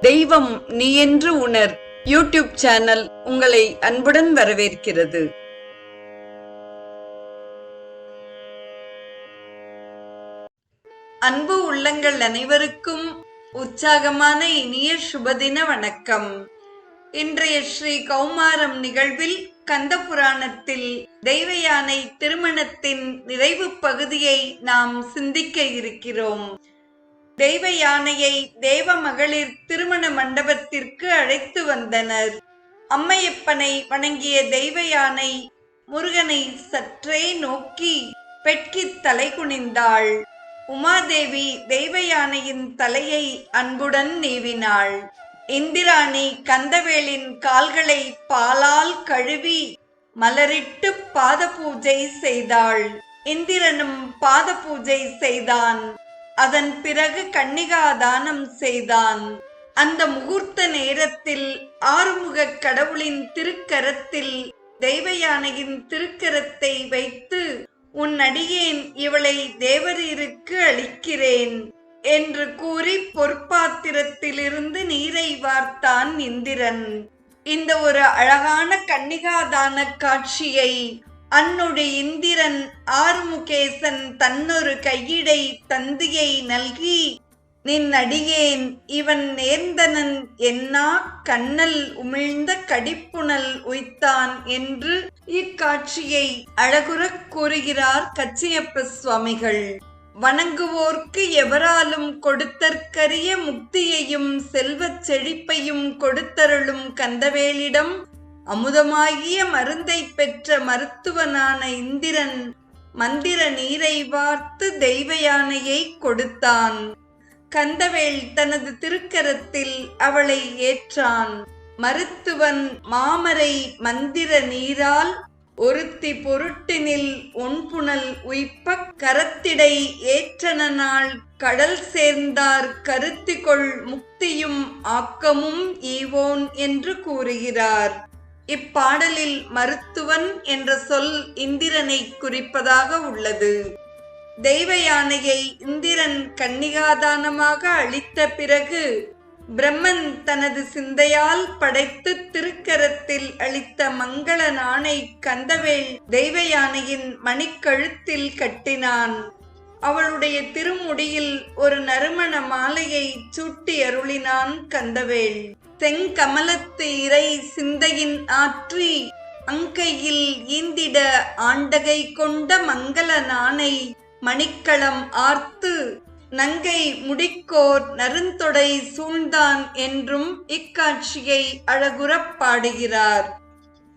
தெய்வம் நீ என்று உணர். யூடியூப் சேனல் உங்களை அன்புடன் வரவேற்கிறது. அன்பு உள்ளங்கள் அனைவருக்கும் உற்சாகமான இனிய சுபதின வணக்கம். இன்றைய ஸ்ரீ கௌமாரம் நிகழ்வில் கந்த புராணத்தில் தெய்வ யானை திருமணத்தின் நிறைவு பகுதியை நாம் சிந்திக்க இருக்கிறோம். தெய்வ யானையை தேவ மகளிர் திருமண மண்டபத்திற்கு அழைத்து வந்தனர். அம்மையப்பனை வணங்கிய தெய்வ யானை முருகனை சற்றே நோக்கி பெட்கித் தலை குனிந்தாள். உமாதேவி தெய்வ யானையின் தலையை அன்புடன் நீவினாள். இந்திராணி கந்தவேலின் கால்களை பாலால் கழுவி மலரிட்டு பாத பூஜை செய்தாள். இந்திரனும் பாத பூஜை செய்தான். அதன் பிறகு கன்னிகா தானம் செய்தான். அந்த முகூர்த்த நேரத்தில் ஆறுமுக கடவுளின் திருக்கரத்தில் தெய்வ யானையின் திருக்கரத்தை வைத்து உன் அடியேன் இவளை தேவரீருக்கு அளிக்கிறேன் என்று கூறி பொற்பாத்திரத்திலிருந்து நீரை வார்த்தான் இந்திரன். இந்த ஒரு அழகான கன்னிகாதான காட்சியை அன்னுடைய இந்திரன் ஆறுமுகேசன் தன்னொரு கையிடை தந்தியை நல்கி நின் அடியேன் இவன் நேர்ந்தனன் என்னா கண்ணல் உமிழ்ந்த கடிப்புணல் உய்த்தான் என்று இக்காட்சியை அழகுறக் கூறுகிறார் கச்சியப்ப சுவாமிகள். வணங்குவோர்க்கு எவராலும் கொடுத்தற்கரிய முக்தியையும் செல்வச் செழிப்பையும் கொடுத்தருளும் கந்தவேலிடம் அமுதமாகிய மருந்தை பெற்ற மருத்துவனான இந்திரன் மந்திர நீரை வார்த்து தெய்வ யானையை கொடுத்தான். கந்தவேல் தனது திருக்கரத்தில் அவளை ஏற்றான். மருத்துவன் மாமரை மந்திர நீரால் ஒருத்தி பொருட்டினில் ஒன்புணல் உயிப்ப கரத்திடை ஏற்றனால் கடல் சேர்ந்தார் கருத்திகொள் முக்தியும் ஆக்கமும் ஈவோன் என்று கூறுகிறார். இப்பாடலில் மருத்துவன் என்ற சொல் இந்திரனை குறிப்பதாக உள்ளது. தெய்வ யானையை இந்திரன் கன்னிகாதானமாக அளித்த பிறகு பிரம்மன் தனது சிந்தையால் படைத்து திருக்கரத்தில் அளித்த மங்கள நாணை கந்தவேல் தெய்வ யானையின் மணிக்கழுத்தில் கட்டினான். அவளுடைய திருமுடியில் ஒரு நறுமண மாலையை சூட்டி அருளினான் கந்தவேல். செங்கமலத்து இறை சிந்தையின் ஆற்றி அங்கையில் ஈந்திட ஆண்டகை கொண்ட மங்கள நாணை மணிக்களம் ஆர்த்து நங்கை முடிக்கோர் நருந்தொடை சூழ்ந்தான் என்றும் இக்காட்சியை அழகுறப் பாடுகிறார்.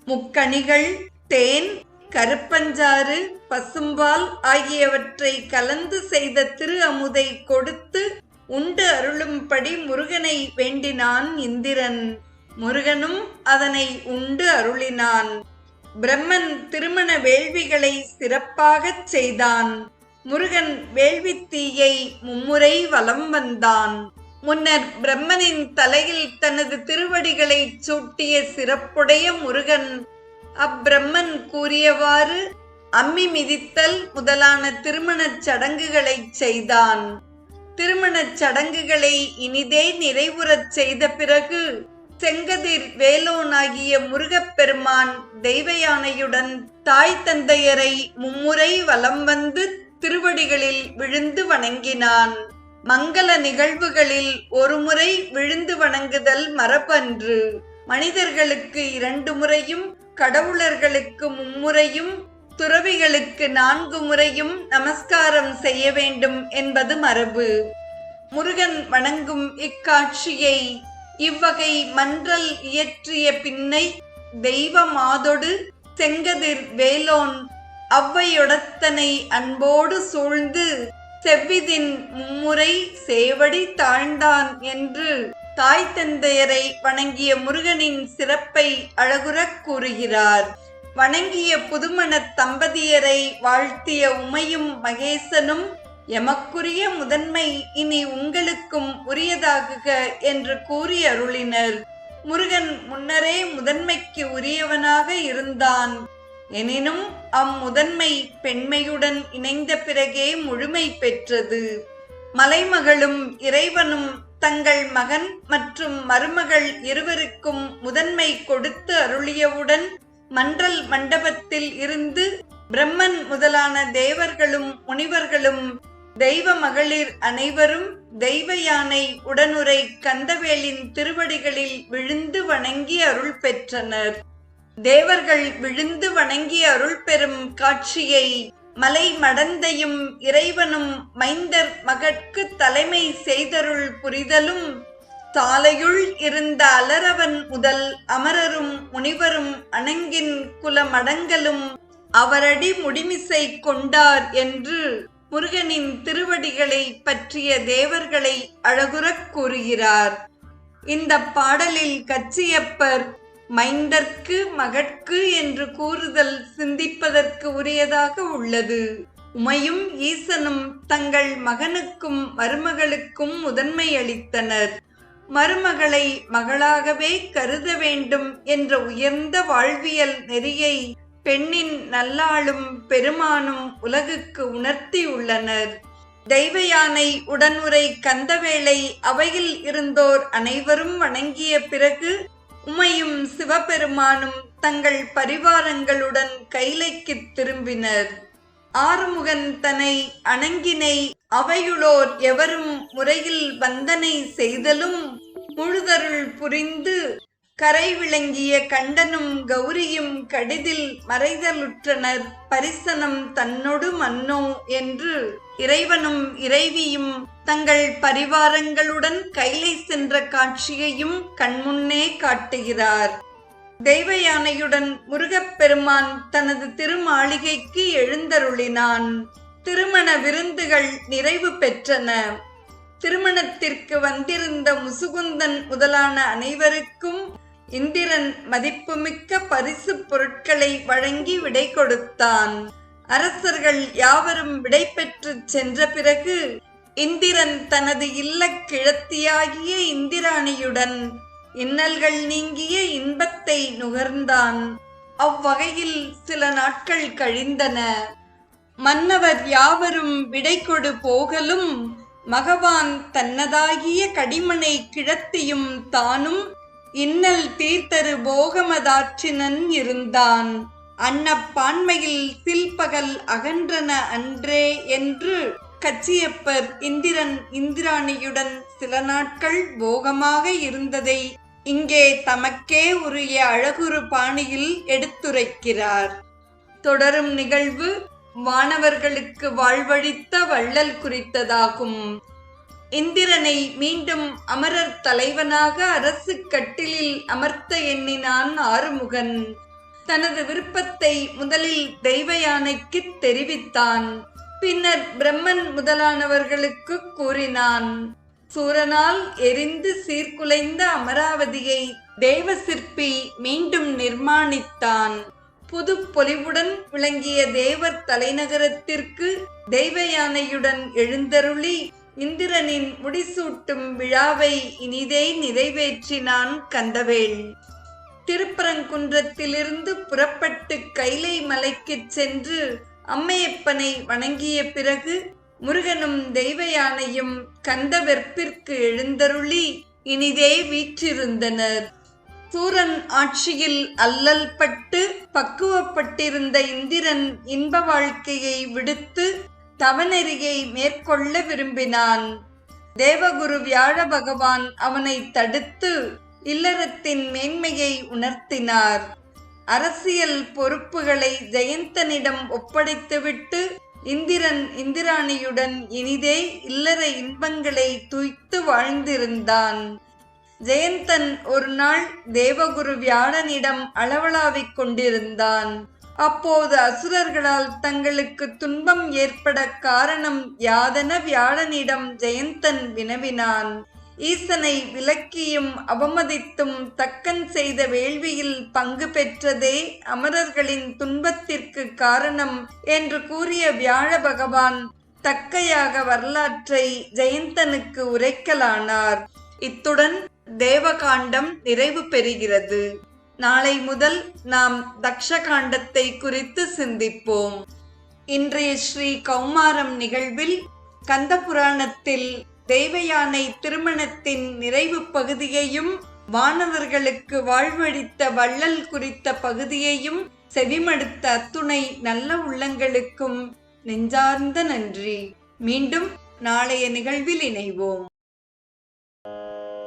முக்கணிகள் தேன் கருப்பஞ்சாறு பசும்பால் ஆகியவற்றை கலந்து செய்த திரு அமுதை கொடுத்து உண்டு அருளும்படி முருகனை வேண்டினான் இந்திரன். முருகனும் அதனை உண்டு அருளினான். பிரம்மன் திருமண வேள்விகளை சிறப்பாகச் செய்தான். முருகன் வேள்வித்தீயை மும்முறை வலம் வந்தான். முன்னர் பிரம்மனின் தலையில் தனது திருவடிகளை சூட்டிய சிறப்புடைய முருகன் அப்பிரம்மன் கூறியவாறு அம்மி மிதித்தல் முதலான திருமணச் சடங்குகளை செய்தான். திருமணச் சடங்குகளை இனிதே நிறைவுறச் செய்த பிறகு செங்கதிர் வேலோனாகிய முருகப்பெருமான் தெய்வ யானையுடன் தாய் தந்தையரை மும்முறை வலம் வந்து திருவடிகளில் விழுந்து வணங்கினான். மங்கள நிகழ்வுகளில் ஒருமுறை விழுந்து வணங்குதல் மரபன்று. மனிதர்களுக்கு இரண்டு முறையும் கடவுளர்களுக்கு மும்முறையும் துறவிகளுக்கு நான்கு முறையும் நமஸ்காரம் செய்ய வேண்டும் என்பது மரபு. முருகன் வணங்கும் இக்காட்சியை இவ்வகை மன்றல் இயற்றிய பின்னை தெய்வ மாதொடு செங்கதிர் வேலோன் அவ்வையொடத்தனை அன்போடு சூழ்ந்து செவ்விதின் மும்முறை சேவடி தாழ்ந்தான் என்று தாய் தந்தையரை வணங்கிய முருகனின் சிறப்பை அழகுறக் கூறுகிறார். வணங்கிய புதுமணத் தம்பதியரை வாழ்த்திய உமையும் மகேசனும் எமக்குரிய முதன்மை இனி உங்களுக்கும் உரியதாகுக என்று கூறி அருளினர். முருகன் முன்னரே முதன்மைக்கு உரியவனாக இருந்தான். எனினும் அம்முதன்மை பெண்மையுடன் இணைந்த பிறகே முழுமை பெற்றது. மலைமகளும் இறைவனும் தங்கள் மகன் மற்றும் மருமகள் இருவருக்கும் முதன்மை கொடுத்து அருளியவுடன் மன்றல் மண்டபத்தில் இருந்து பிரம்மன் முதலான தேவர்களும் முனிவர்களும் தெய்வ மகளிர் அனைவரும் தெய்வ யானை உடனுரை கந்தவேலின் திருவடிகளில் விழுந்து வணங்கி அருள் பெற்றனர். தேவர்கள் விழுந்து வணங்கி அருள் பெறும் காட்சியை மலை மடந்தையும் இறைவனும் மைந்தர் மகட்கு தலைமை செய்தருள் புரிதலும் சாலையுள் இருந்த அலரவன் முதல் அமரரும் முனிவரும் அணங்கின் குலமடங்கலும் அவரடி முடிமிசை கொண்டார் என்று முருகனின் திருவடிகளை பற்றிய தேவர்களை அழகுறக் கூறுகிறார். இந்த பாடலில் கச்சியப்பர் மைந்தர்க்கு மகட்கு என்று கூறுதல் சிந்திப்பதற்கு உரியதாக உள்ளது. உமையும் ஈசனும் தங்கள் மகனுக்கும் மருமகளுக்கும் முதன்மை அளித்தனர். மருமகளை மகளாகவே கருத வேண்டும் என்ற உயர்ந்த வாழ்வியல் நெறியை பெண்ணின் நல்லாளும் பெருமானும் உலகுக்கு உணர்த்தியுள்ளனர் தெய்வ யானை உடனுரை கந்தவேளை அவையில் இருந்தோர் அனைவரும் வணங்கிய பிறகு உமையும் சிவபெருமானும் தங்கள் பரிவாரங்களுடன் கைலைக்கு திரும்பினர். ஆறுமுகன் தன்னை அணங்கினை அவையுளோர் எவரும் முறையில் வந்தனை செய்தலும் முழுதருள் புரிந்து கரை விளங்கிய கண்டனும் கௌரியும் கடிதில் மறைதலுற்றனர். பரிசனம் தன்னொடு மன்னோ என்று இறைவனும் இறைவியும் தங்கள் பரிவாரங்களுடன் கைலை சென்ற காட்சியையும் கண்முன்னே காட்டுகிறார். தெய்வ யானையுடன் முருகப்பெருமான் தனது திருமாளிகைக்கு எழுந்தருளினான். திருமண விருந்துகள் நிறைவு பெற்றன. திருமணத்திற்கு வந்திருந்த முசுகுந்தன் முதலான அனைவருக்கும் இந்திரன் மதிப்புமிக்க பரிசு பொருட்களை வழங்கி விடை கொடுத்தான். அரசர்கள் யாவரும் விடை பெற்று சென்ற பிறகு இந்திரன் தனது இல்ல கிழத்தியாகிய இந்திராணியுடன் இன்னல்கள் நீங்கிய இன்பத்தை நுகர்ந்தான். அவ்வகையில் சில நாட்கள் கழிந்தன. மன்னவர் யாவரும் விடை கொடு போகலும் மகவான் தன்னதாகிய கடிமனை கிழத்தியும் தானும் இன்னல் தீர்த்தரு போகமதாற்றினன் இருந்தான். அன்னப்பான்மையில் சில்பகல் அகன்றன அன்றே என்று கச்சியப்பர் இந்திரன் இந்திராணியுடன் சில நாட்கள் போகமாக இருந்ததை இங்கே தமக்கே உரிய அழகுரு பாணியில் எடுத்துரைக்கிறார். தொடரும் நிகழ்வு வானவர்களுக்கு வாழ்வழித்த வள்ளல் குறித்ததாகும். இந்திரனை மீண்டும் அமரர் தலைவனாக அரசு கட்டிலில் அமர்த்த எண்ணினான் ஆறுமுகன். தனது விருப்பத்தை முதலில் தெய்வ யானைக்கு தெரிவித்தான். பின்னர் பிரம்மன் முதலானவர்களுக்கு கூறினான். சூரனால் எரிந்து சீர்குலைந்த அமராவதியை தேவ சிற்பி மீண்டும் நிர்மாணித்தான். புது பொலிவுடன் விளங்கிய தேவர் தலைநகரத்திற்கு தெய்வ யானையுடன் எழுந்தருளி இந்திரனின் முடிசூட்டும் விழாவை இனிதே நிறைவேற்றினான் கந்தவேல். திருப்பரங்குன்றத்திலிருந்து புறப்பட்டு கைலை மலைக்குச் சென்று அம்மையப்பனை வணங்கிய பிறகு முருகனும் தெய்வ யானையும் கந்தவெற்பிற்கு எழுந்தருளி இனிதே வீற்றிருந்தனர். சூரன் ஆட்சியில் அல்லல் பட்டு பக்குவப்பட்டிருந்த இந்திரன் இன்ப வாழ்க்கையை விடுத்து தவநெறியை மேற்கொள்ள விரும்பினான். தேவகுரு வியாழ பகவான் அவனை தடுத்து இல்லறத்தின் மேன்மையை உணர்த்தினார். அரசியல் பொறுப்புகளை ஜெயந்தனிடம் ஒப்படைத்துவிட்டு இந்திரன் இந்திராணியுடன் இனிதே இல்லற இன்பங்களை துய்த்து வாழ்ந்திருந்தான். ஜெயந்தன் ஒரு நாள் தேவகுரு வியாழனிடம் அளவலாவிக் கொண்டிருந்தான். அப்போது அசுரர்களால் தங்களுக்கு துன்பம் ஏற்பட காரணம் யாதென வியாழனிடம் ஜெயந்தன் வினவினான். ஈசனை விலக்கியும் அவமதித்தும் தக்கன் செய்த வேள்வியில் பங்கு பெற்றதே அமரர்களின் துன்பத்திற்கு காரணம் என்று கூறிய வியாழ பகவான் தக்கையாக வரலாற்றை ஜெயந்தனுக்கு உரைக்கலானார். இத்துடன் தேவகாண்டம் நிறைவு பெறுகிறது. நாளை முதல் நாம் தக்ஷகாண்டத்தை குறித்து சிந்திப்போம். இன்றைய ஸ்ரீ கௌமாரம் நிகழ்வில் கந்த புராணத்தில் தேவயானை திருமணத்தின் நிறைவு பகுதியையும் வானவர்களுக்கு வாழ்வழித்த வள்ளல் குறித்த பகுதியையும் செவிமடுத்த அத்துணை நல்ல உள்ளங்களுக்கும் நெஞ்சார்ந்த நன்றி. மீண்டும் நாளைய நிகழ்வில் இணைவோம்.